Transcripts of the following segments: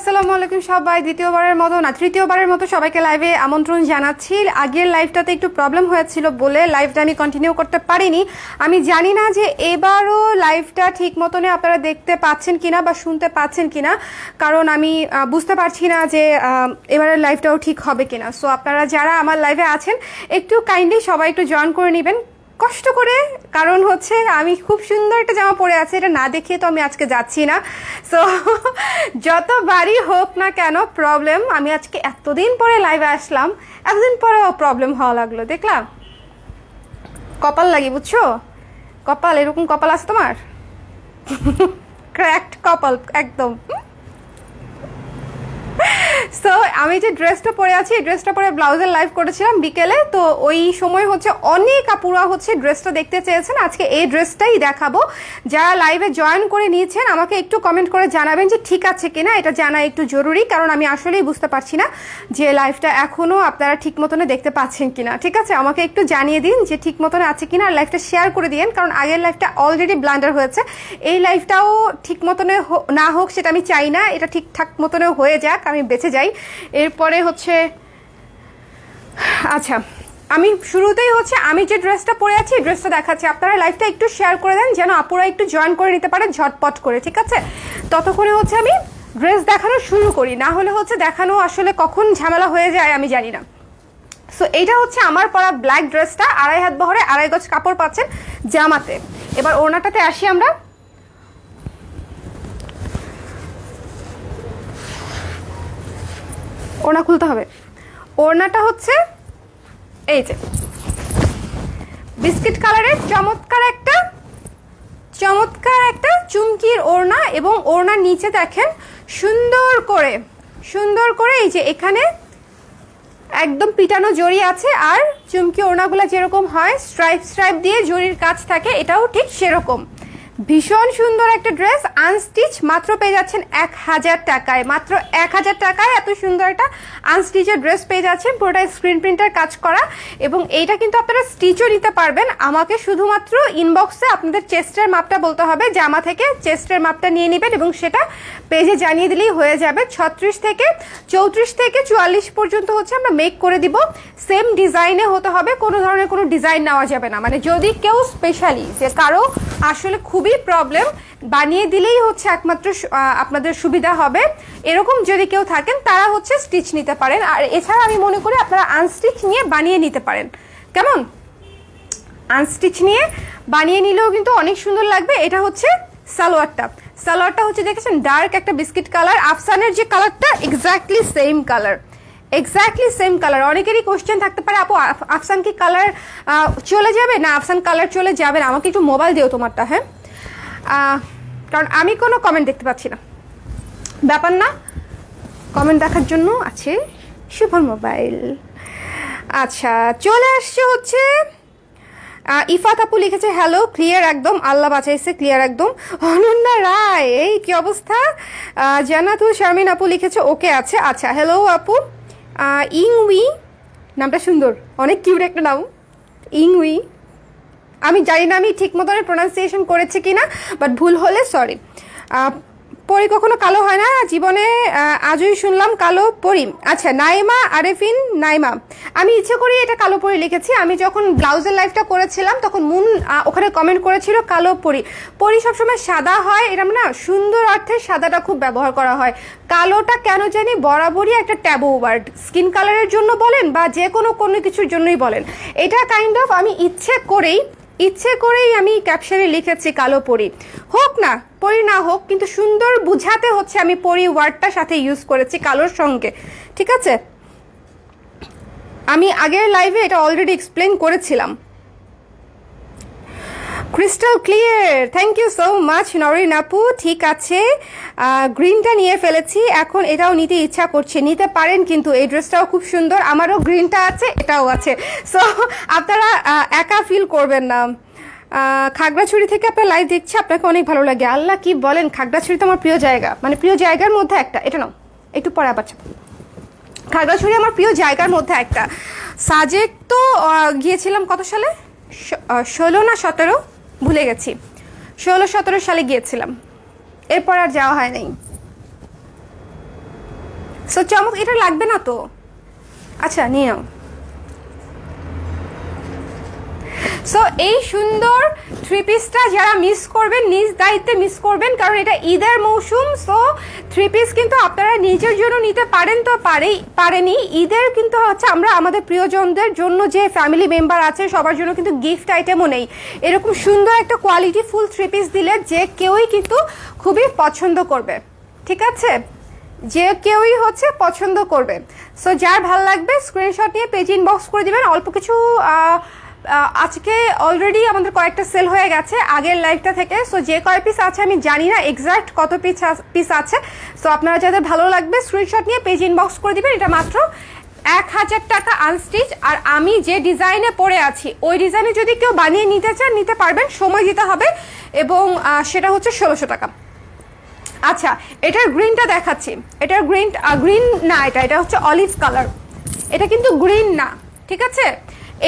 আসসালামু আলাইকুম সবাই, দ্বিতীয়বারের মতো না, তৃতীয়বারের মতো সবাইকে লাইভে আমন্ত্রণ জানাচ্ছি। আগের লাইভটাতে একটু প্রবলেম হয়েছিল বলে লাইভটা আমি কন্টিনিউ করতে পারিনি। আমি জানি না যে এবারও লাইভটা ঠিক মতনে আপনারা দেখতে পাচ্ছেন কিনা বা শুনতে পাচ্ছেন কিনা, কারণ আমি বুঝতে পারছি না যে এবারের লাইভটাও ঠিক হবে কিনা। সো আপনারা যারা আমার লাইভে আছেন, একটু কাইন্ডলি সবাই একটু জয়েন করে নেবেন। কষ্ট করে, কারণ হচ্ছে আমি খুব সুন্দর একটা জামা পরে আছি, এটা না দেখিয়ে তো আমি আজকে যাচ্ছি না। সো যতবারই হোক না কেন প্রবলেম আমি আজকে এতদিন পরে লাইভে আসলাম, এতদিন পরেও প্রবলেম হওয়া লাগল, দেখলাম। কপাল লাগি বুঝছ? কপাল, এরকম কপাল আছে তোমার? ক্র্যাকড কপাল, একদম। সো আমি যে ড্রেসটা পরে আছি, এই ড্রেসটা পরে ব্লাউজের লাইভ করেছিলাম বিকেলে। তো ওই সময় হচ্ছে অনেক আপুরা হচ্ছে ড্রেসটা দেখতে চেয়েছেন। আজকে এই ড্রেসটাই দেখাবো। যারা লাইভে জয়েন করে নিয়েছেন, আমাকে একটু কমেন্ট করে জানাবেন যে ঠিক আছে কিনা, এটা জানা একটু জরুরি, কারণ আমি আসলেই বুঝতে পারছি না যে লাইভটা এখনও আপনারা ঠিক মতনে দেখতে পাচ্ছেন কিনা। ঠিক আছে? আমাকে একটু জানিয়ে দিন যে ঠিক মতনে আছে কিনা, আর লাইভটা শেয়ার করে দিন কারণ আগের লাইভটা অলরেডি ব্লান্ডার হয়েছে। এই লাইভটাও ঠিক মতনে না হোক, সেটা আমি চাই না, এটা ঠিকঠাক মতনে হয়ে যাক। আমি বেঁচে যাই। এরপরে হচ্ছে আচ্ছা আমি শুরুতেই হচ্ছে, আমি যে ড্রেসটা পরে আছি, এই ড্রেসটা দেখাচ্ছি। আপনারা লাইভটা একটু শেয়ার করে দেন, যেন আপুরা একটু জয়েন করে নিতে পারে, ঝটপট করে, ঠিক আছে? ততক্ষণে হচ্ছে আমি ড্রেস দেখানো শুরু করি, না হলে হচ্ছে দেখানো আসলে কখন ঝামেলা হয়ে যায় আমি জানি না। সো এইটা হচ্ছে আমার পরা ব্ল্যাক ড্রেসটা আড়াই হাত বহরে আড়াই গজ কাপড় পাচ্ছেন জামাতে। এবার ওড়নাটাতে আসি আমরা। ওড়না খুলতে হবে। ওড়নাটা হচ্ছে এই যে। বিস্কিট কালারের চমৎকার একটা চমৎকার একটা চুমকির ওড়না এবং ওড়নার নিচে দেখেন সুন্দর করে সুন্দর করে এই যে এখানে একদম পিটানো জড়ি আছে আর চুমকি ওড়নাগুলো যেরকম হয় স্ট্রাইপ স্ট্রাইপ দিয়ে জরির কাজ থাকে, এটাও ঠিক সেরকম। ভীষণ সুন্দর একটা ড্রেস আনস্টিচ মাত্র পেয়ে যাচ্ছেন এক হাজার টাকায়। মাত্র এক হাজার টাকায় এত সুন্দর একটা আনস্টিচের ড্রেস পেয়ে যাচ্ছেন পুরোটা স্ক্রিন প্রিন্টার কাজ করা। এবং এইটা কিন্তু আপনারা স্টিচও নিতে পারবেন। আমাকে শুধুমাত্র ইনবক্সে আপনাদের চেস্টের মাপটা বলতে হবে, জামা থেকে চেস্টের মাপটা নিয়ে নেবেন এবং সেটা পেজে জানিয়ে দিলেই হয়ে যাবে। ছত্রিশ থেকে চৌত্রিশ থেকে চুয়াল্লিশ পর্যন্ত হচ্ছে আমরা মেক করে দিব। সেম ডিজাইনে হতে হবে, কোনো ধরনের কোনো ডিজাইন নেওয়া যাবে না। মানে যদি কেউ স্পেশালি যে কারও আসলে খুবই প্রবলেম বানিয়ে দিলেই হচ্ছে একমাত্র আপনাদের সুবিধা হবে। এরকম যদি কেউ থাকেন, তারা হচ্ছে স্টিচ নিতে পারেন। আর এছাড়া আমি মনে করি আপনারা আনস্টিচ নিয়ে বানিয়ে নিতে পারেন। কেমন? আনস্টিচ নিয়ে বানিয়ে নিলেও কিন্তু অনেক সুন্দর লাগবে। এটা হচ্ছে সালোয়ারটা। সালোয়ারটা হচ্ছে, দেখেছেন ডার্ক একটা বিস্কিট কালার আফসানের যে কালারটা exactly same colour exactly same colour অনেকেরই কোশ্চেন থাকতে পারে আপু আফ- আফসান কি কালার চলে যাবে? না আফসান কালার চলে যাবে না। আমাকে একটু মোবাইল দিও তোমারটা হ্যাঁ? কারণ আমি কোনো কমেন্ট দেখতে পাচ্ছি না। ব্যাপার না কমেন্ট দেখার জন্য আছে শুভর মোবাইল আচ্ছা চলে আসছে হচ্ছে ইফাত আপু লিখেছে হ্যালো ক্লিয়ার একদম আল্লাহ বাঁচাইছে ক্লিয়ার একদম। অনন্যা রায় এই কি অবস্থা? আহ, জান্নাতুল শারমিন আপু লিখেছে ওকে আছে। আচ্ছা হ্যালো আপু। ইংউই, নামটা সুন্দর, অনেক কিউট একটা নাম। ইং উই আমি জানি না আমি ঠিক মতন প্রোনাউন্সিয়েশন করেছি কিনা বাট ভুল হলে সরি পরি কখনো কালো হয় না। জীবনে আজই শুনলাম কালো পরি। আচ্ছা নাইমা, আরেফিন, নাইমা। আমি ইচ্ছে করি এটা কালো পরি লিখেছি। আমি যখন ব্লাউজের লাইফটা করেছিলাম, তখন মুন ওখানে কমেন্ট করেছিল কালো পরি। পরি সবসময় সাদা হয়, এরম না? সুন্দর অর্থে সাদাটা খুব ব্যবহার করা হয়। কালোটা কেন জানি বরাবরই একটা ট্যাবো ওয়ার্ড স্কিন কালারের জন্য বলেন বা যে কোনো কোনো কিছুর জন্যই বলেন। এটা কাইন্ড অফ আমি ইচ্ছে করেই ইচ্ছে করেই আমি ক্যাপশনে লিখেছি কালো পরি। হোক না, পরি না হোক, কিন্তু সুন্দর বুঝাতে হচ্ছে আমি পরি ওয়ার্ডটা সাথে ইউজ করেছি কালোর সঙ্গে। ঠিক আছে? আমি আগের লাইভে এটা অলরেডি এক্সপ্লেন করেছিলাম। Crystal clear thank you so much Nowrin আপু। ঠিক আছে। গ্রিনটা নিয়ে ফেলেছি। এখন এটাও নিতে ইচ্ছা করছে। নিতে পারেন কিন্তু এই ড্রেসটাও খুব সুন্দর। আমারও গ্রিনটা আছে, এটাও আছে। সো আপনারা একা ফিল করবেন না। খাগড়াছড়ি থেকে আপনার লাইভ দেখছি, আপনাকে অনেক ভালো লাগে। আল্লাহ কি বলেন? খাগড়াছড়ি তো আমার প্রিয় জায়গা। মানে প্রিয় জায়গার মধ্যে একটা। এটা নাও। একটু পরে আবার। খাগড়াছড়ি আমার প্রিয় জায়গার মধ্যে একটা। সাজেক তো গিয়েছিলাম কত সালে? ষোলো না সতেরো? ভুলে গেছি। ষোলো, সতেরো সালে গিয়েছিলাম। এরপর আর যাওয়া হয় নাই। সো চমক, এটা লাগবে না তো? আচ্ছা নিয়ে নাও। সো এই সুন্দর থ্রি পিসটা যারা মিস করবেন, নিজ দায়িত্বে মিস করবেন, কারণ এটা ঈদের মৌসুম সো থ্রি পিস কিন্তু আপনারা নিজের জন্য নিতে পারেন তো পারেই পারেনি। ঈদের কিন্তু হচ্ছে আমরা আমাদের প্রিয়জনদের জন্য যে ফ্যামিলি মেম্বার আছে, সবার জন্য কিন্তু গিফট আইটেমও নেই। এরকম সুন্দর একটা কোয়ালিটি ফুল থ্রি পিস দিলে যে কেউই কিন্তু খুবই পছন্দ করবে। ঠিক আছে? যে কেউই হচ্ছে পছন্দ করবে। সো যার ভালো লাগবে স্ক্রিনশট নিয়ে পেজ ইনবক্স করে দিবেন। অল্প কিছু আজকে অলরেডি আমাদের কয়েকটা সেল হয়ে গেছে আগের লাইভটা থেকে। সো যে কয় পিস আছে আমি জানি না এক্সাক্ট কত পিস পিস আছে। সো আপনারা যাদের ভালো লাগবে স্ক্রিনশট নিয়ে পেজ ইনবক্স করে দিবেন। এটা মাত্র এক হাজার টাকা আনস্টিচ আর আমি যে ডিজাইনে পরে আছি, ওই ডিজাইনে যদি কেউ বানিয়ে নিতে চান, নিতে পারবেন। সময় দিতে হবে এবং সেটা হচ্ছে ষোলোশো টাকা। আচ্ছা এটার গ্রিনটা দেখাচ্ছি। এটার গ্রিন গ্রিন না এটা এটা হচ্ছে অলিভ কালার এটা কিন্তু গ্রিন না, ঠিক আছে?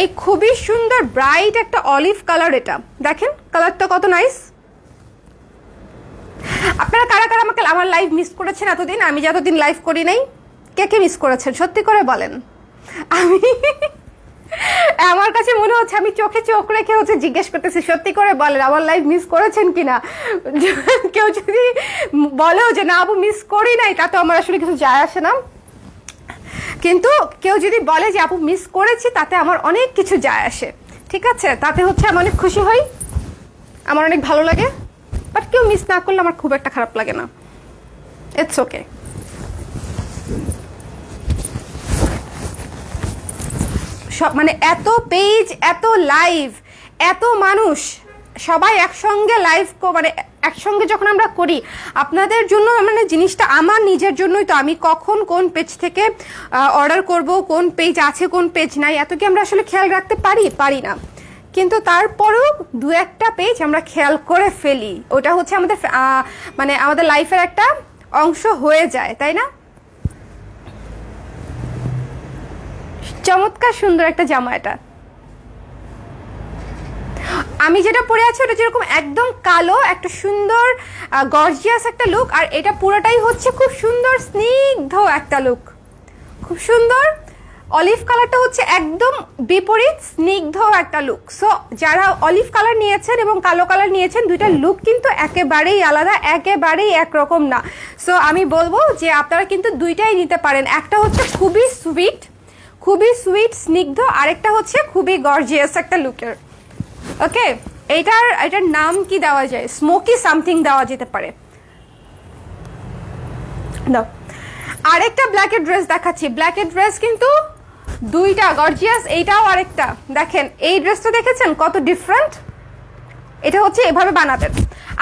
এই খুবই সুন্দর ব্রাইট একটা অলিভ কালার এটা। দেখেন কালারটা কত নাইস আপনারা কারা কারা আমাকে, আমার লাইভ মিস করেছেন এতদিন? আমি যতদিন লাইভ করি নাই, কে কে মিস করেছেন? সত্যি করে বলেন। আমি, আমার কাছে মনে হচ্ছে, আমি চোখে চোখ রেখে হচ্ছে জিজ্ঞেস করতেছি, সত্যি করে বলেন, আমার লাইভ মিস করেছেন কিনা? কেউ যদি বলেও যে, না আবু মিস করি নাই, তা তো আমার আসলে কিছু যায় আসে না। কিন্তু কেউ যদি বলে যে, আপু মিস করেছি, তাতে আমার অনেক কিছু যায় আসে। ঠিক আছে? তাতে হচ্ছে আমি অনেক খুশি হই। আমার অনেক ভালো লাগে। বাট কেউ মিস না করলে আমার খুব একটা খারাপ লাগে না। ইটস ওকে সব মানে এত পেজ এত লাইভ এত মানুষ, সবাই একসঙ্গে লাইভ মানে একসঙ্গে যখন আমরা করি, আপনাদের জন্য মানে জিনিসটা আমার নিজের জন্যই তো, আমি কখন কোন পেজ থেকে অর্ডার করব, কোন পেজ আছে, কোন পেজ নাই, এত কি আমরা আসলে খেয়াল রাখতে পারি? পারি না। কিন্তু তারপরেও দু একটা পেজ আমরা খেয়াল করে ফেলি। ওটা হচ্ছে আমাদের মানে আমাদের লাইফের একটা অংশ হয়ে যায়, তাই না? চমৎকার সুন্দর একটা জামা এটা। আমি যেটা পরে আছি ওটা যেরকম একদম কালো, একটা সুন্দর গর্জিয়াস একটা লুক আর এটা পুরোটাই হচ্ছে খুব সুন্দর, স্নিগ্ধ একটা লুক খুব সুন্দর। অলিভ কালারটা হচ্ছে একদম বিপরীত, স্নিগ্ধ একটা লুক সো যারা অলিভ কালার নিয়েছেন এবং কালো কালার নিয়েছেন, দুইটা লুক কিন্তু একেবারেই আলাদা, একেবারেই একরকম না। সো আমি বলব যে আপনারা কিন্তু দুইটাই নিতে পারেন। একটা হচ্ছে খুবই সুইট খুবই সুইট স্নিগ্ধ, আরেকটা হচ্ছে খুবই গর্জিয়াস একটা লুকের ওকে এটার এটার নাম কি দেওয়া যায়? স্মোকি সামথিং দেওয়া যেতে পারে। দাও আরেকটা ব্ল্যাকের ড্রেস দেখাচ্ছি। ব্ল্যাকের ড্রেস কিন্তু দুইটা গর্জিয়াস এইটাও আরেকটা। দেখেন, এই ড্রেসটা দেখেছেন? কত ডিফারেন্ট এটা হচ্ছে এভাবে বানাবেন।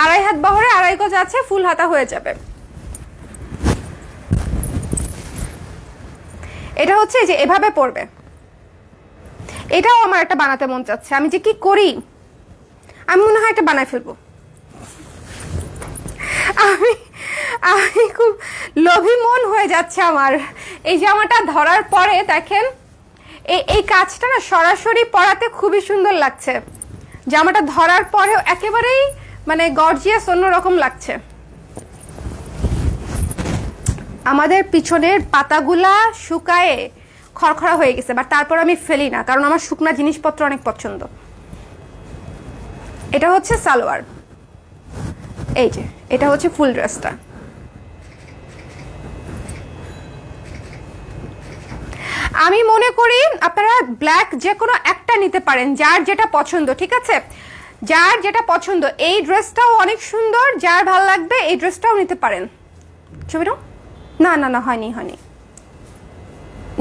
আড়াই হাত বহরে আড়াই গজ আছে, ফুল হাতা হয়ে যাবে। এটা হচ্ছে যে এভাবে পড়বে এটাও আমার একটা বানাতে মন চাচ্ছে। আমি যে কি করি? আমি মনে হয় এটা বানাই ফেলব। আমি আমি খুব লোভী মন হয়ে যাচ্ছে আমার। এই জামাটা ধরার পরে দেখেন এই এই কাজটা না সরাসরি পরাতে খুবই সুন্দর লাগছে। জামাটা ধরার পরেও একেবারেই মানে গর্জিয়াস অন্যরকম লাগছে। আমাদের পিছনের পাতাগুলা শুকায়ে খড়খড়া হয়ে গেছে বাট তারপর আমি ফেলি না, কারণ আমার শুকনা জিনিসপত্র অনেক পছন্দ। এটা হচ্ছে সালোয়ার। এই যে, এটা হচ্ছে ফুল ড্রেসটা। আমি মনে করি আপনারা ব্ল্যাক যে কোনো একটা নিতে পারেন, যার যেটা পছন্দ, ঠিক আছে? যার যেটা পছন্দ, এই ড্রেসটাও অনেক সুন্দর, যার ভালো লাগবে, এই ড্রেসটাও নিতে পারেন। ছবিটা না না না, হয়নি হয়নি।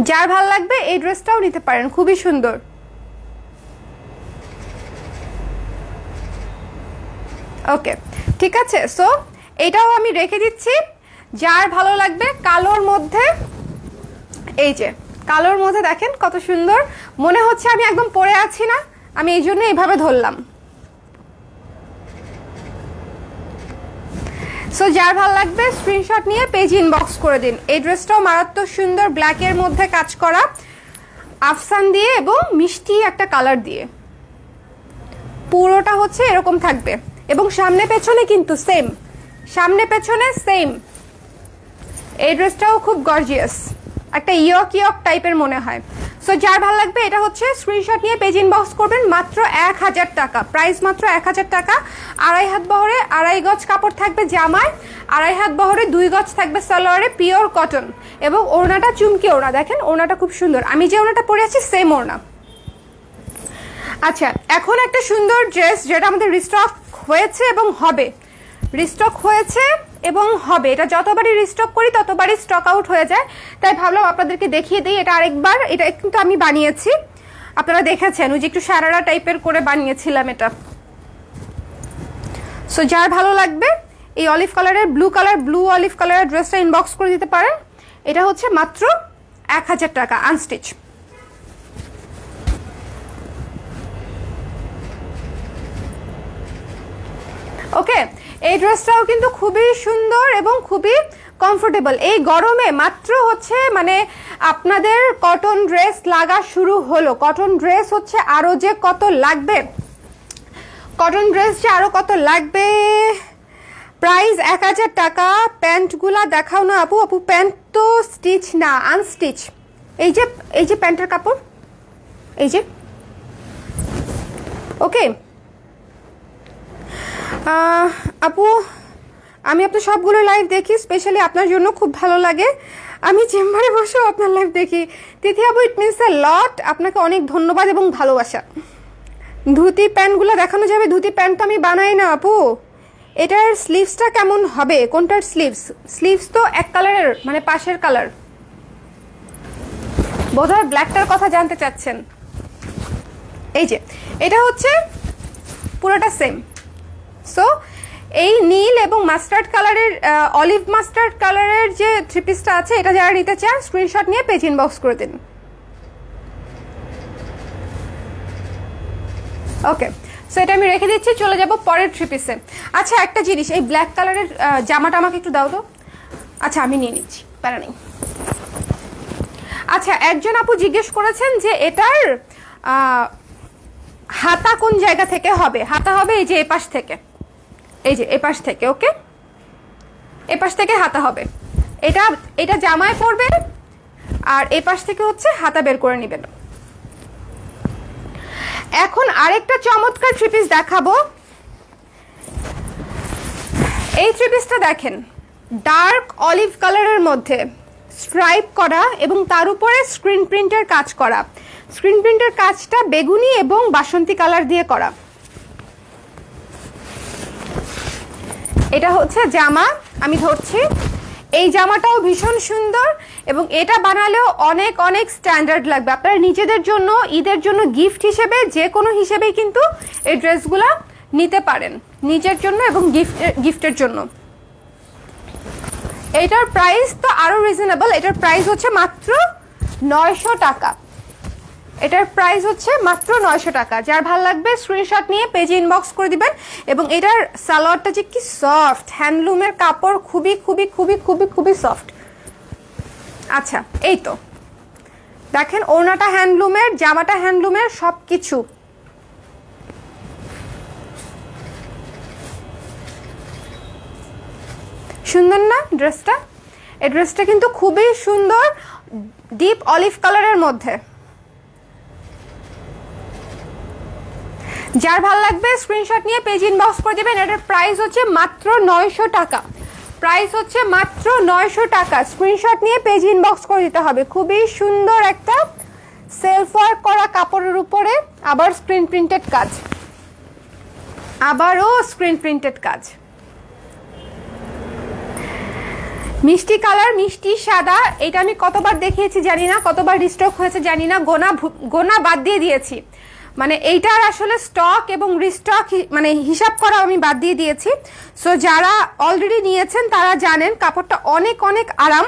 যার ভালো লাগবে এই ড্রেসটাও নিতে পারেন, খুবই সুন্দর। ওকে, ঠিক আছে, সো এটাও আমি রেখে দিচ্ছি। যার ভালো লাগবে কালোর মধ্যে, এই যে, কালোর মধ্যে দেখেন কত সুন্দর। মনে হচ্ছে আমি একদম পরে আছি না, আমি এই জন্য এইভাবে ধরলাম। সো যার ভালো লাগবে স্ক্রিনশট নিয়ে পেজ ইনবক্স করে দিন। এই ড্রেসটাও মারাত্মক সুন্দর ব্ল্যাকের মধ্যে কাজ করা। আফসান দিয়ে এবং মিষ্টি একটা কালার দিয়ে। পুরোটা হচ্ছে এরকম থাকবে। এবং সামনে পেছনে কিন্তু সেম সামনে পেছনে সেম এই ড্রেসটাও খুব গর্জিয়াস একটা ইয়ক ইয়ক টাইপের মনে হয়। সো যার ভালো লাগবে, এটা হচ্ছে স্ক্রিনশট নিয়ে পেজ ইনবক্স করবেন মাত্র এক হাজার টাকা। প্রাইস মাত্র এক হাজার টাকা। আড়াই হাত বহরে আড়াই গজ কাপড় থাকবে জামায়, আড়াই হাত বহরে দুই গজ থাকবে সালোয়ারে পিওর কটন এবং ওড়নাটা চুমকি ওড়না। দেখেন, ওড়নাটা খুব সুন্দর। আমি যে ওড়নাটা পরে আছি সেম ওড়না। আচ্ছা এখন একটা সুন্দর ড্রেস যেটা আমাদের রিস্টক হয়েছে এবং হবে। রিস্টক হয়েছে এবং হবে। এটা যতবারই রিস্টক করি, ততবারই স্টক আউট হয়ে যায়। তাই ভাবলাম আপনাদেরকে দেখিয়ে দিই, এটা আরেকবার। এটা কিন্তু আমি বানিয়েছি। আপনারা দেখেছেন, ওই যে একটু সারারা টাইপের করে বানিয়েছিলাম এটা। সো যার ভালো লাগবে, এই অলিভ কালারের ব্লু কালার ব্লু অলিভ কালারের ড্রেসটা ইনবক্স করে দিতে পারেন। এটা হচ্ছে মাত্র এক হাজার টাকা আনস্টিচ ওকে এই ড্রেসটাও কিন্তু খুবই সুন্দর এবং খুবই কমফোর্টেবল এই গরমে মাত্র হচ্ছে মানে আপনাদের কটন ড্রেস লাগা শুরু হলো। কটন ড্রেস হচ্ছে আরও যে কত লাগবে? কটন ড্রেস যে আরও কত লাগবে? প্রাইস এক হাজার টাকা। প্যান্টগুলা দেখাও না আপু। আপু, প্যান্ট তো স্টিচ না আনস্টিচ এই যে এই যে প্যান্টের কাপড়, এই যে। ওকে আপু, আমি আপনার সবগুলো লাইভ দেখি স্পেশালি আপনার জন্য খুব ভালো লাগে। আমি চেম্বারে বসেও আপনার লাইভ দেখি। তিথি আপু ইট মিনস এ লট আপনাকে অনেক ধন্যবাদ এবং ভালোবাসা। ধুতি প্যান্টগুলো দেখানো যাবে। ধুতি প্যান্ট তো আমি বানাই না, আপু। এটার স্লিভসটা কেমন হবে? কোনটার স্লিভস স্লিভস তো এক কালারের মানে পাশের কালার বোধহয় ব্ল্যাকটার কথা জানতে চাচ্ছেন। এই যে, এটা হচ্ছে পুরোটা সেম সো এই নীল এবং মাস্টার্ড কালারের অলিভ মাস্টার্ড কালারের যে থ্রি পিসটা আছে, এটা যারা নিতে চান স্ক্রিনশট নিয়ে পেজ ইনবক্স করে দিন। ওকে সো এটা আমি রেখে দিচ্ছি, চলে যাব পরের থ্রি পিসে আচ্ছা একটা জিনিস, এই ব্ল্যাক কালারের জামাটা আমাকে একটু দাও তো। আচ্ছা আমি নিয়ে নিচ্ছি প্যারা নেই। আচ্ছা একজন আপু জিজ্ঞেস করেছেন যে এটার হাতা কোন জায়গা থেকে হবে? হাতা হবে এই যে এপাশ থেকে। এই যে, এপাশ থেকে, ওকে? এপাশ থেকে হাতা হবে। এটা এটা জামায় পড়বে আর এপাশ থেকে হচ্ছে হাতা বের করে নেবেন। এখন আরেকটা চমৎকার থ্রি পিস দেখাবো। এই থ্রি পিসটা দেখেন ডার্ক অলিভ কালারের মধ্যে স্ট্রাইপ করা এবং তার উপরে স্ক্রিন প্রিন্টের কাজ করা। স্ক্রিন প্রিন্টের কাজটা বেগুনি এবং বাসন্তী কালার দিয়ে করা। এটা হচ্ছে জামা, আমি ধরছি। এই জামাটাও ভীষণ সুন্দর এবং এটা বানালেও অনেক অনেক স্ট্যান্ডার্ড লাগবে। আপনারা নিজেদের জন্য, ঈদের জন্য গিফট হিসেবে যে কোনো হিসেবেই কিন্তু এই ড্রেসগুলো নিতে পারেন। নিজের জন্য এবং গিফট গিফটের জন্য। এটার প্রাইস তো আরও রিজনেবল এটার প্রাইস হচ্ছে মাত্র নয়শো টাকা। এটার প্রাইস হচ্ছে মাত্র নয়শো টাকা। যার ভালো লাগবে স্ক্রিনশট নিয়ে পেজে ইনবক্স করে দিবেন এবং এটার সালোয়ারটা যে কি সফট হ্যান্ডলুমের কাপড় খুবই খুবই খুবই খুবই খুবই সফট আচ্ছা এই তো। দেখেন ওড়নাটা হ্যান্ডলুমের জামাটা হ্যান্ডলুমের সব কিছু সুন্দর না ড্রেসটা এই ড্রেসটা কিন্তু খুবই সুন্দর ডিপ অলিভ কালারের মধ্যে। যার ভালো লাগবে স্ক্রিনশট নিয়ে পেজ ইনবক্স করে দেবেন। এটার প্রাইস হচ্ছে মাত্র নয়শো টাকা। প্রাইস হচ্ছে মাত্র নয়শো টাকা। স্ক্রিনশট নিয়ে পেজ ইনবক্স করে দিতে হবে। খুবই সুন্দর একটা সেলফ ওয়ার্ক করা কাপড়ের উপরে আবার স্ক্রিন প্রিন্টেড কাজ। আবারও স্ক্রিন প্রিন্টেড কাজ। মিষ্টি কালার, মিষ্টি সাদা, এটা আমি কতবার দেখিয়েছি জানি না, কতবার রিস্টক হয়েছে জানি না, গোনা গোনা বাদ দিয়ে দিয়েছি। মানে এইটার আসলে স্টক এবং রিস্টক মানে হিসাব করা আমি বাদ দিয়ে দিয়েছি। সো যারা অলরেডি নিয়েছেন, তারা জানেন কাপড়টা অনেক অনেক আরাম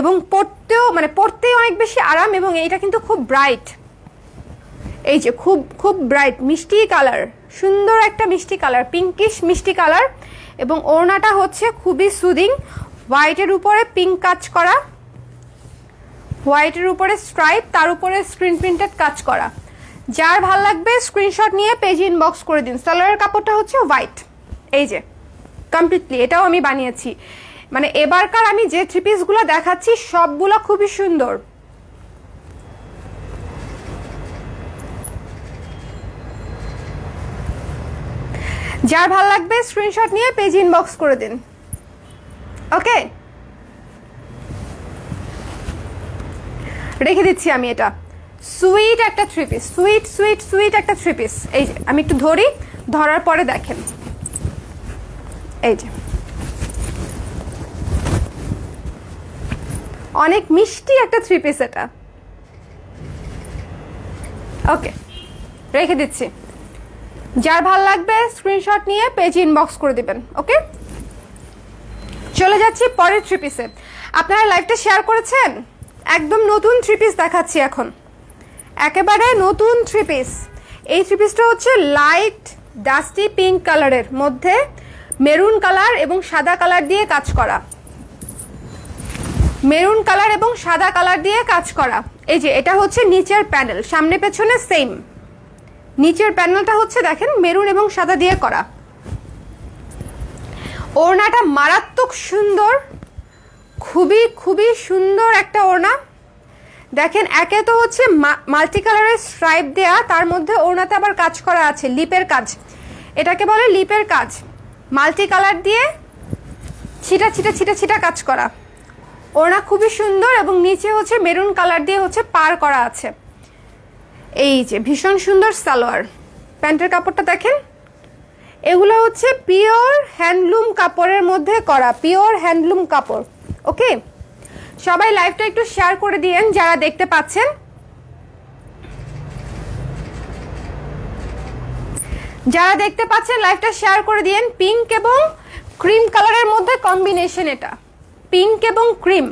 এবং পরতেও মানে পরতেই অনেক বেশি আরাম এবং এইটা কিন্তু খুব ব্রাইট এই যে খুব খুব ব্রাইট মিষ্টি কালার সুন্দর একটা মিষ্টি কালার পিঙ্কিশ মিষ্টি কালার এবং ওড়নাটা হচ্ছে খুবই সুদিং হোয়াইটের উপরে পিঙ্ক কাজ করা। হোয়াইটের উপরে স্ট্রাইপ তার উপরে স্ক্রিন প্রিন্টেড কাজ করা। যার ভালো লাগবে স্ক্রিনশট নিয়ে পেজ ইনবক্স করে দিন। সালোয়ারের কাপড়টা হচ্ছে হোয়াইট এই যে কমপ্লিটলি এটাও আমি বানিয়েছি। মানে এবারকার আমি যে থ্রি পিসগুলো দেখাচ্ছি, সবগুলো খুবই সুন্দর। যার ভালো লাগবে স্ক্রিনশট নিয়ে পেজ ইনবক্স করে দিন। ওকে রেখে দিচ্ছি আমি এটা। সুইট একটা three piece suit suit suit একটা থ্রি পিস এই যে, আমি একটু ধরি, ধরার পরে দেখেন। এই যে। অনেক মিষ্টি একটা থ্রি পিস এটা। ওকে রেখে দিচ্ছি। যার ভালো লাগবে স্ক্রিনশট নিয়ে পেজ ইনবক্স করে দিবেন ওকে চলে যাচ্ছি পরের থ্রি পিসে আপনারা লাইভটা শেয়ার করেছেন? একদম নতুন থ্রি পিস দেখাচ্ছি এখন। একেবারে নতুন থ্রি পিস এই থ্রি পিসটা হচ্ছে লাইট ডাস্টি পিঙ্ক কালারের মধ্যে মেরুন কালার এবং সাদা কালার দিয়ে কাজ করা। মেরুন কালার এবং সাদা কালার দিয়ে কাজ করা। এই যে, এটা হচ্ছে নিচের প্যানেল সামনে পেছনে সেম নিচের প্যানেলটা হচ্ছে দেখেন মেরুন এবং সাদা দিয়ে করা। ওড়নাটা মারাত্মক সুন্দর, খুবই খুবই সুন্দর একটা ওড়না। দেখেন, একে তো হচ্ছে মাল্টি কালারের স্ট্রাইপ দেয়া, তার মধ্যে ওড়নাতে আবার কাজ করা আছে, লিপের কাজ। এটাকে বলে লিপের কাজ। মাল্টি কালার দিয়ে ছিটা ছিটা ছিটা ছিটা কাজ করা। ওড়না খুবই সুন্দর এবং নিচে হচ্ছে মেরুন কালার দিয়ে হচ্ছে পার করা আছে। এই যে, ভীষণ সুন্দর সালোয়ার। প্যান্টের কাপড়টা দেখেন। এগুলো হচ্ছে পিওর হ্যান্ডলুম কাপড়ের মধ্যে করা, পিওর হ্যান্ডলুম কাপড়, ওকে? সবাই লাইভটা একটু শেয়ার করে দিয়েন যারা দেখতে পাচ্ছেন। যারা দেখতে পাচ্ছেন লাইভটা শেয়ার করে দিয়েন পিঙ্ক এবং ক্রিম কালারের মধ্যে কম্বিনেশন এটা। পিঙ্ক এবং ক্রিম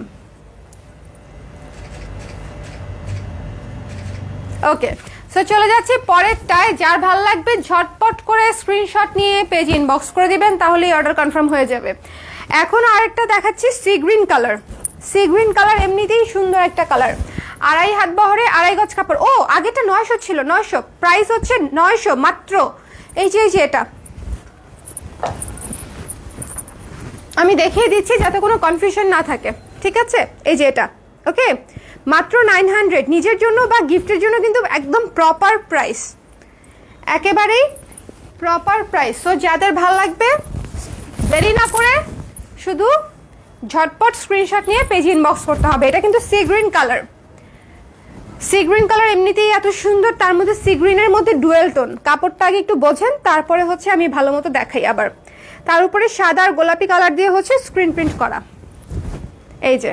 ওকে সো চলে যাচ্ছি পরেরটায়। যার ভালো লাগবে, ঝটপট করে স্ক্রিনশট নিয়ে পেজ ইনবক্স করে দিবেন, তাহলেই অর্ডার কনফার্ম হয়ে যাবে। এখন আরেকটা দেখাচ্ছি sea green colour sea green colour এমনিতেই সুন্দর একটা কালার। আড়াই হাত বহরে আড়াই গজ কাপড়। ও আগেটা নয়শো ছিল, নয়শো। প্রাইস হচ্ছে নয়শো মাত্র। এই যে এই যে এটা। আমি দেখিয়ে দিচ্ছি যাতে কোনো কনফিউশন না থাকে। ঠিক আছে? এই যে এটা। ওকে মাত্র নাইন হান্ড্রেড নিজের জন্য বা গিফটের জন্য কিন্তু একদম প্রপার প্রাইস একেবারেই প্রপার প্রাইস সো যাদের ভালো লাগবে, দেরি না করে শুধু ঝটপট স্ক্রিনশট নিয়ে পেজ ইনবক্স করতে হবে। এটা কিন্তু sea green colour sea green colour এমনিতেই এত সুন্দর, তার মধ্যে সি গ্রিনের মধ্যে ডুয়েল টোন কাপড়টা আগে একটু বোঝেন, তারপরে হচ্ছে আমি ভালো মতো দেখাই আবার। তার উপরে সাদা আর গোলাপি কালার দিয়ে হচ্ছে স্ক্রিন প্রিন্ট করা। এই যে।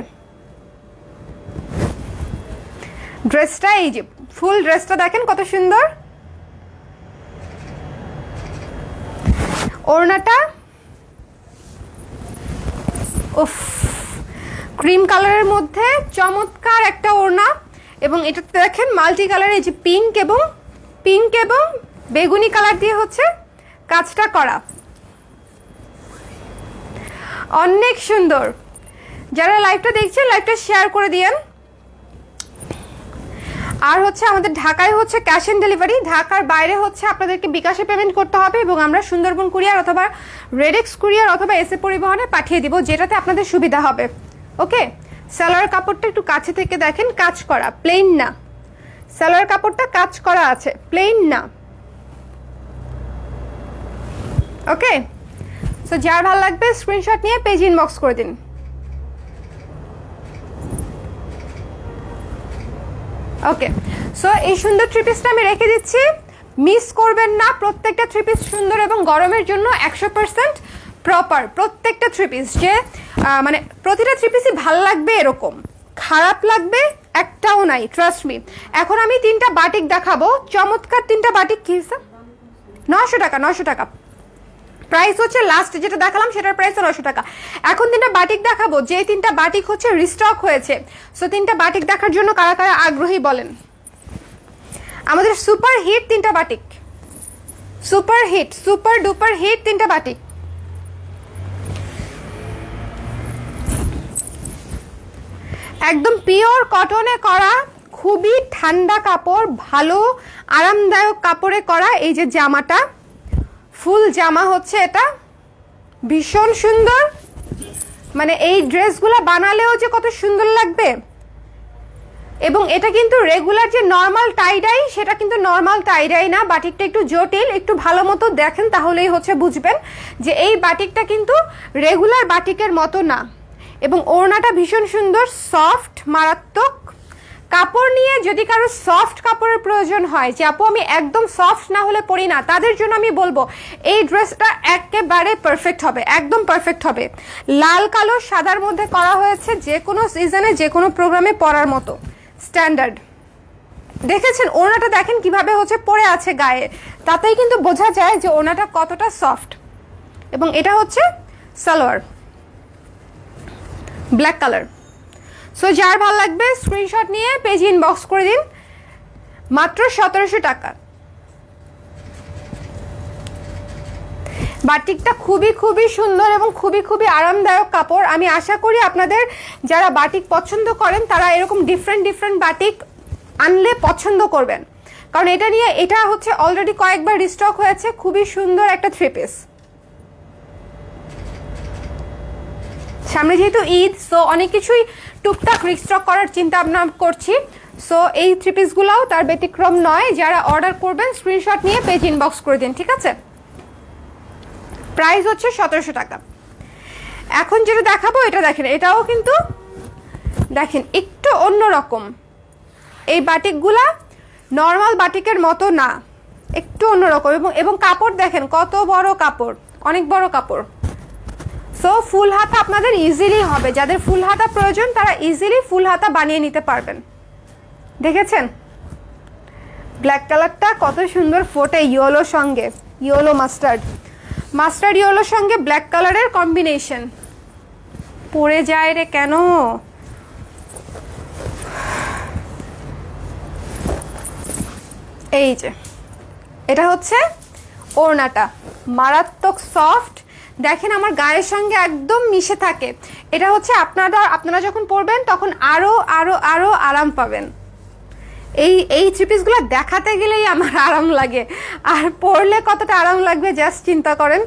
ড্রেসটা এই যে ফুল ড্রেসটা দেখেন কত সুন্দর। ওড়নাটা উফ। ক্রিম কালারের মধ্যে চমৎকার একটা ওড়না এবং এটাতে দেখেন মাল্টি কালার এই যে পিঙ্ক এবং পিঙ্ক এবং বেগুনি কালার দিয়ে হচ্ছে কাজটা করা। অনেক সুন্দর। যারা লাইভটা দেখছেন, লাইভটা শেয়ার করে দিয়েন। আর হচ্ছে আমাদের ঢাকায় হচ্ছে ক্যাশ অন ডেলিভারি ঢাকার বাইরে হচ্ছে আপনাদেরকে বিকাশে পেমেন্ট করতে হবে এবং আমরা সুন্দরবন কুরিয়ার অথবা রেডেক্স কুরিয়ার অথবা এসে পরিবহনে পাঠিয়ে দিব, যেটাতে আপনাদের সুবিধা হবে। ওকে সালোয়ার কাপড়টা একটু কাছে থেকে দেখেন, কাজ করা প্লেন না। সালোয়ার কাপড়টা কাজ করা আছে প্লেন না। ওকে সো যার ভালো লাগবে স্ক্রিনশট নিয়ে পেজ ইনবক্স করে দিন। ওকে সো এই সুন্দর থ্রি পিসটা আমি রেখে দিচ্ছি। মিস করবেন না, প্রত্যেকটা থ্রি পিস সুন্দর এবং গরমের জন্য একশো পার্সেন্ট প্রপার প্রত্যেকটা থ্রি পিস যে মানে প্রতিটা থ্রি পিসই ভালো লাগবে এরকম। খারাপ লাগবে একটাও নাই ট্রাস্ট মি এখন আমি তিনটা বাটিক দেখাবো। চমৎকার তিনটা বাটিক কি নশো টাকা নশো টাকা। প্রাইস হচ্ছে লাস্ট যেটা দেখালাম, সেটার প্রাইস নশো টাকা। এখন তিনটা বাটিক দেখাবো। যে তিনটা বাটিক হচ্ছে রিস্টক হয়েছে। সো তিনটা বাটিক দেখার জন্য কারা কারা আগ্রহী বলেন? আমাদের সুপার হিট তিনটা batik super hit super duper hit তিনটা বাটিক একদম পিওর কটনে করা, খুবই ঠান্ডা কাপড়, ভালো, আরামদায়ক কাপড়ে করা এই যে জামাটা। ফুল জামা হচ্ছে এটা। ভীষণ সুন্দর। মানে এই ড্রেসগুলো বানালেও যে কত সুন্দর লাগবে। এবং এটা কিন্তু রেগুলার যে নর্মাল টাইডাই সেটা কিন্তু নর্মাল টাইডাই না, বাটিকটা একটু জটিল, একটু ভালো মতো দেখেন তাহলেই হচ্ছে বুঝবেন যে এই বাটিকটা কিন্তু রেগুলার বাটিকের মতো না। এবং ওড়নাটা ভীষণ সুন্দর সফট মারাত্মক। কাপড় নিয়ে যদি কারও সফট কাপড়ের প্রয়োজন হয়, যে আপু আমি একদম সফট না হলে পরি না, তাদের জন্য আমি বলব, এই ড্রেসটা একেবারে পারফেক্ট হবে, একদম পারফেক্ট হবে। লাল, কালো, সাদার মধ্যে করা হয়েছে যে কোনো সিজনে যে কোনো প্রোগ্রামে পরার মতো। স্ট্যান্ডার্ড দেখেছেন ওনাটা দেখেন কীভাবে হচ্ছে পরে আছে গায়ে। তাতেই কিন্তু বোঝা যায় যে ওনাটা কতটা সফট এবং এটা হচ্ছে সালোয়ার। ব্ল্যাক কালার সো যার ভালো লাগবে স্ক্রিনশট নিয়ে পেজ ইনবক্স করে দিন। মাত্র সতেরোশো টাকা। বাটিকটা খুবই খুবই সুন্দর এবং খুবই খুবই আরামদায়ক কাপড়। আমি আশা করি আপনাদের যারা বাটিক পছন্দ করেন, তারা এরকম ডিফারেন্ট ডিফারেন্ট বাটিক আনলে পছন্দ করবেন। কারণ এটা নিয়ে, এটা হচ্ছে অলরেডি কয়েকবার রিস্টক হয়েছে। খুবই সুন্দর একটা থ্রি পিস সামনে যেহেতু ঈদ সো অনেক কিছুই টুকটাক রিস্টক করার চিন্তা ভাবনা করছি। সো এই থ্রি পিসগুলোও তার ব্যতিক্রম নয়। যারা অর্ডার করবেন স্ক্রিনশট নিয়ে পেজ ইনবক্স করে দিন, ঠিক আছে? প্রাইস হচ্ছে সতেরোশো টাকা। এখন যেটা দেখাবো, এটা দেখেন, এটাও কিন্তু দেখেন, একটু অন্যরকম এই বাটিকগুলা নর্মাল বাটিকের মতো না। একটু অন্যরকম এবং এবং কাপড় দেখেন, কত বড় কাপড়, অনেক বড় কাপড়। সো ফুল হাতা আপনাদের ইজিলি হবে। যাদের ফুল হাতা প্রয়োজন, তারা ইজিলি ফুল হাতা বানিয়ে নিতে পারবেন। দেখেছেন? ব্ল্যাক কালারটা কত সুন্দর ফোটে ইয়েলো সঙ্গে, ইয়েলো মাস্টার্ড মাস্টার্ড ইয়েলোর সঙ্গে ব্ল্যাক কালারের কম্বিনেশন পড়ে যায় রে কেন? এই যে, এটা হচ্ছে ওড়নাটা। মারাত্মক সফট দেখেন আমার গায়ের সঙ্গে একদম মিশে থাকে। এটা হচ্ছে আপনারা আপনারা যখন পরবেন তখন আরও আরও আরও আরাম পাবেন। এই এই থ্রি পিসগুলো দেখাতে গেলেই আমার আরাম লাগে। আর পরলে কতটা আরাম লাগবে জাস্ট চিন্তা করেন।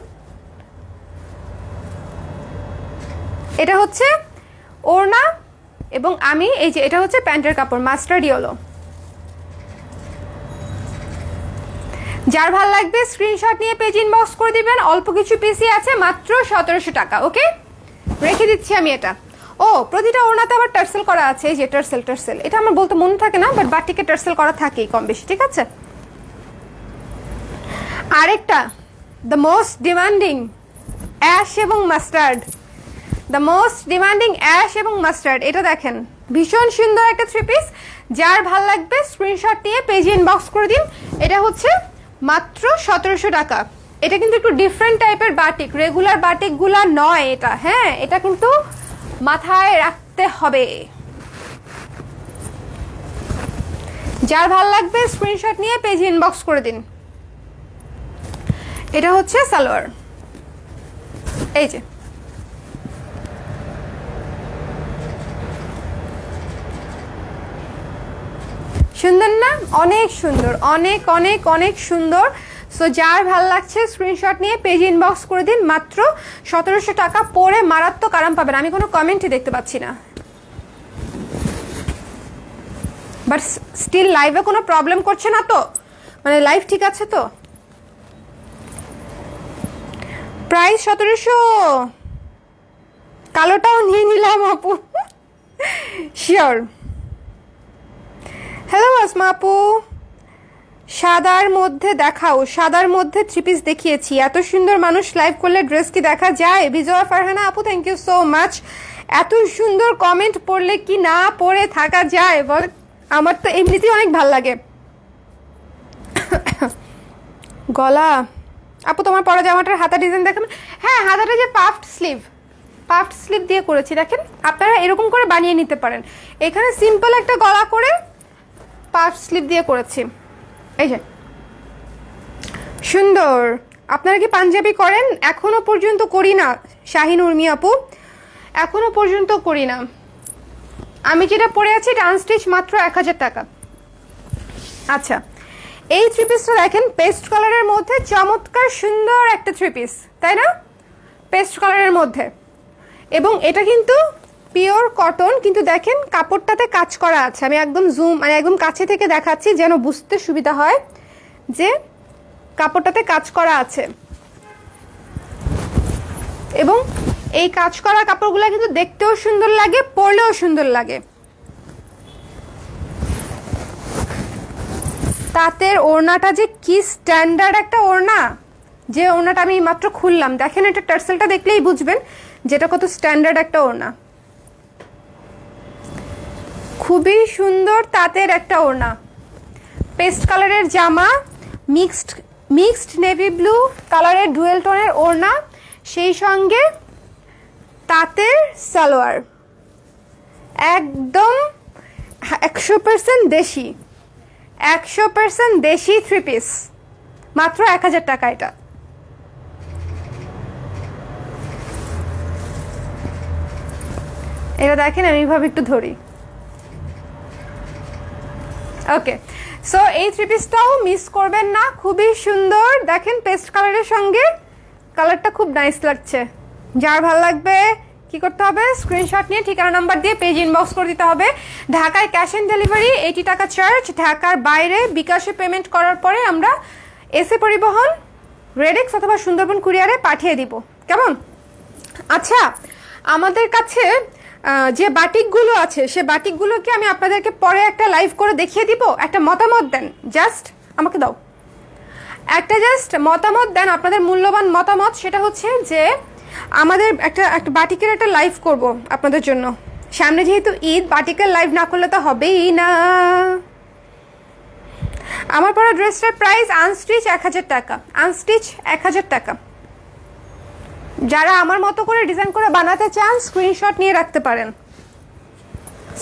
এটা হচ্ছে ওড়না এবং আমি, এই যে এটা হচ্ছে প্যান্টের কাপড় মাস্টার্ড ইয়েলো। যার ভালো লাগবে স্ক্রিনশট নিয়ে পেজ ইনবক্স করে দিবেন। অল্প কিছু পিসি আছে, মাত্র সতেরোশো টাকা ওকে রেখে দিচ্ছি আমি এটা। ও, প্রতিটা ওড়নাতে আবার টার্সেল করা আছে যে টার্সেল টার্সেল। এটা আমার বলতে মনে থাকে না বাট বাটিকে টার্সেল করা থাকেই কম বেশি, ঠিক আছে? আরেকটা দ্য মোস্ট ডিমান্ডিং অ্যাশ এবং mustard the most demanding ash এবং মাস্টার্ড এটা দেখেন, ভীষণ সুন্দর একটা থ্রি পিস যার ভালো লাগবে স্ক্রিনশট নিয়ে পেজ ইনবক্স করে দিন। এটা হচ্ছে মাত্র সতেরোশো টাকা। এটা কিন্তু একটু ডিফারেন্ট টাইপের বাটিক রেগুলার বাটিকগুলা নয় এটা হ্যাঁ? এটা কিন্তু মাথায় রাখতে হবে। যার ভালো লাগবে স্ক্রিনশট নিয়ে পেজ ইনবক্স করে দিন। এটা হচ্ছে সালোয়ার। এই যে। সুন্দর না? অনেক সুন্দর। অনেক অনেক অনেক সুন্দর। সো যার ভালো লাগছে স্ক্রিনশট নিয়ে পেজ ইনবক্স করে দিন। মাত্র সতেরোশো টাকা পরে মারাত্মক আরাম পাবেন। আমি কোনো কমেন্টই দেখতে পাচ্ছি না। বাট স্টিল লাইভে কোনো প্রবলেম করছে না তো? মানে লাইভ ঠিক আছে তো? প্রাইস সতেরোশো। কালোটাও নিয়ে নিলাম আপু। শিওর হ্যালো আসমা আপু সাদার মধ্যে দেখাও, সাদার মধ্যে থ্রি পিস দেখিয়েছি। এত সুন্দর মানুষ লাইভ করলে ড্রেস কি দেখা যায়? বিজয়, ফারহানা, আপু থ্যাংক ইউ সো মাচ এত সুন্দর কমেন্ট পড়লে কি না পড়ে থাকা যায়? বল, আমার তো এমনিতেই অনেক ভালো লাগে। গলা, আপু, তোমার পরা জামাটার হাতা ডিজাইন দেখেন। হ্যাঁ হাতাটা যে পাফড স্লিভ পাফড স্লিভ দিয়ে করেছি, দেখেন, আপনারা এরকম করে বানিয়ে নিতে পারেন। এখানে সিম্পল একটা গলা করে পাফ স্লিপ দিয়ে করেছি। এই যে। সুন্দর। আপনারা কি পাঞ্জাবি করেন? এখনও পর্যন্ত করি না, শাহিন উর্মি আপু। এখনও পর্যন্ত করি না। আমি যেটা পরে আছি এটা স্টিচ মাত্র এক হাজার টাকা। আচ্ছা এই থ্রি পিসটা দেখেন পেস্ট কালারের মধ্যে চমৎকার সুন্দর একটা থ্রি পিস তাই না? পেস্ট কালারের মধ্যে। এবং এটা কিন্তু পিওর কটন, কিন্তু দেখেন কাপড়টাতে কাজ করা আছে। আমি একদম জুম মানে একদম কাছে থেকে দেখাচ্ছি যেন বুঝতে সুবিধা হয় যে কাপড়টাতে কাজ করা আছে। এবং এই কাজ করা কাপড়গুলো কিন্তু দেখতেও সুন্দর লাগে, পরলেও সুন্দর লাগে। তাঁতের ওড়নাটা যে কি স্ট্যান্ডার্ড একটা ওড়না! যে ওড়নাটা আমি মাত্র খুললাম। দেখেন এটা টার্সেলটা দেখলেই বুঝবেন যেটা কত স্ট্যান্ডার্ড একটা ওড়না। খুবই সুন্দর তাঁতের একটা ওড়না। পেস্ট কালারের জামা, মিক্সড মিক্সড নেভি ব্লু কালারের ডুয়েল টোনের ওড়না, সেই সঙ্গে তাঁতের সালোয়ার। একদম একশো পার্সেন্ট দেশি, একশো পার্সেন্ট দেশি থ্রি পিস মাত্র এক হাজার টাকা এটা। এটা দেখেন, আমি এইভাবে একটু ধরি। ওকে সো এই থ্রি পিসটাও মিস করবেন না। খুবই সুন্দর। দেখেন পেস্ট কালারের সঙ্গে কালারটা খুব নাইস লাগছে। যার ভালো লাগবে, কি করতে হবে? স্ক্রিনশট নিয়ে ঠিকানা নাম্বার দিয়ে পেজ ইনবক্স করে দিতে হবে। ঢাকায় ক্যাশ অন ডেলিভারি এইটি টাকা চার্জ ঢাকার বাইরে বিকাশে পেমেন্ট করার পরে আমরা এসে পরিবহন রেডেক্স অথবা সুন্দরবন কুরিয়ারে পাঠিয়ে দিব। কেমন? আচ্ছা আমাদের কাছে যে বাটিকগুলো আছে, সে বাটিকগুলোকে আমি আপনাদেরকে পরে একটা লাইভ করে দেখিয়ে দিব। একটা মতামত দেন। জাস্ট আমাকে দাও। একটা জাস্ট মতামত দেন, আপনাদের মূল্যবান মতামত, সেটা হচ্ছে যে আমাদের একটা একটা বাটিকের একটা লাইভ করব আপনাদের জন্য। সামনে যেহেতু ঈদ, বাটিকের লাইভ না করলে তো হবেই না। আমার পরা ড্রেসটার প্রাইস আনস্টিচ এক হাজার টাকা। আনস্টিচ এক হাজার টাকা। যারা আমার মতো করে ডিজাইন করে বানাতে চান স্ক্রিনশট নিয়ে রাখতে পারেন।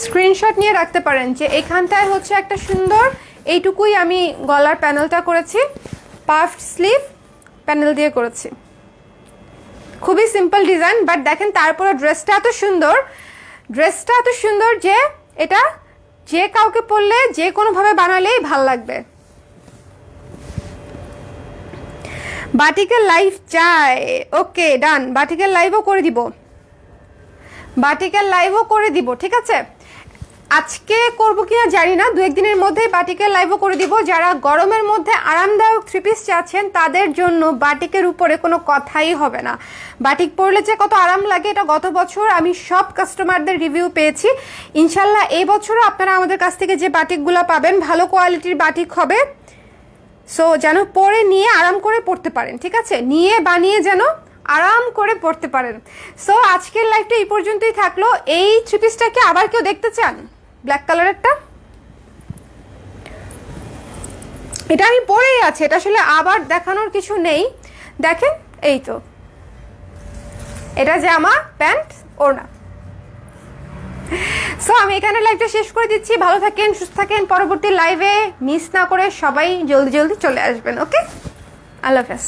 স্ক্রিনশট নিয়ে রাখতে পারেন যে এখানটায় হচ্ছে একটা সুন্দর, এইটুকুই আমি গলার প্যানেলটা করেছি পাফড স্লিভ প্যানেল দিয়ে করেছি। খুবই সিম্পল ডিজাইন বাট দেখেন তারপরে ড্রেসটা এত সুন্দর ড্রেসটা এত সুন্দর যে এটা যে কাউকে পরলে যে কোনোভাবে বানালেই ভালো লাগবে। বাটিকের লাইভ চাই। ওকে ডান বাটিকের লাইভও করে দিব। বাটিকের লাইভও করে দিব, ঠিক আছে? আজকে করব কিনা জানি না দু একদিনের মধ্যেই বাটিকের লাইভও করে দিব। যারা গরমের মধ্যে আরামদায়ক থ্রি পিস চাচ্ছেন তাদের জন্য বাটিকের উপরে কোনো কথাই হবে না। বাটিক পরলে যে কত আরাম লাগে, এটা গত বছর আমি সব কাস্টমারদের রিভিউ পেয়েছি। ইনশাল্লাহ এই বছরও আপনারা আমাদের কাছ থেকে যে বাটিকগুলো পাবেন, ভালো কোয়ালিটির বাটিক হবে। সো যেন পরে নিয়ে আরাম করে পড়তে পারেন, ঠিক আছে? নিয়ে বানিয়ে যেন আরাম করে পড়তে পারেন। সো আজকের লাইফটা এই পর্যন্তই থাকল। এই থ্রি আবার কেউ দেখতে চান? ব্ল্যাক কালারেরটা এটা আমি পরেই আছে, এটা আসলে আবার দেখানোর কিছু নেই। দেখেন, এই তো। এটা জামা, প্যান্ট, ওড়না। সো আমি এখানে লাইভটা শেষ করে দিচ্ছি। ভালো থাকেন, সুস্থ থাকেন। পরবর্তী লাইভে মিস না করে সবাই জলদি জলদি চলে আসবেন ওকে আল্লাহ হাফেজ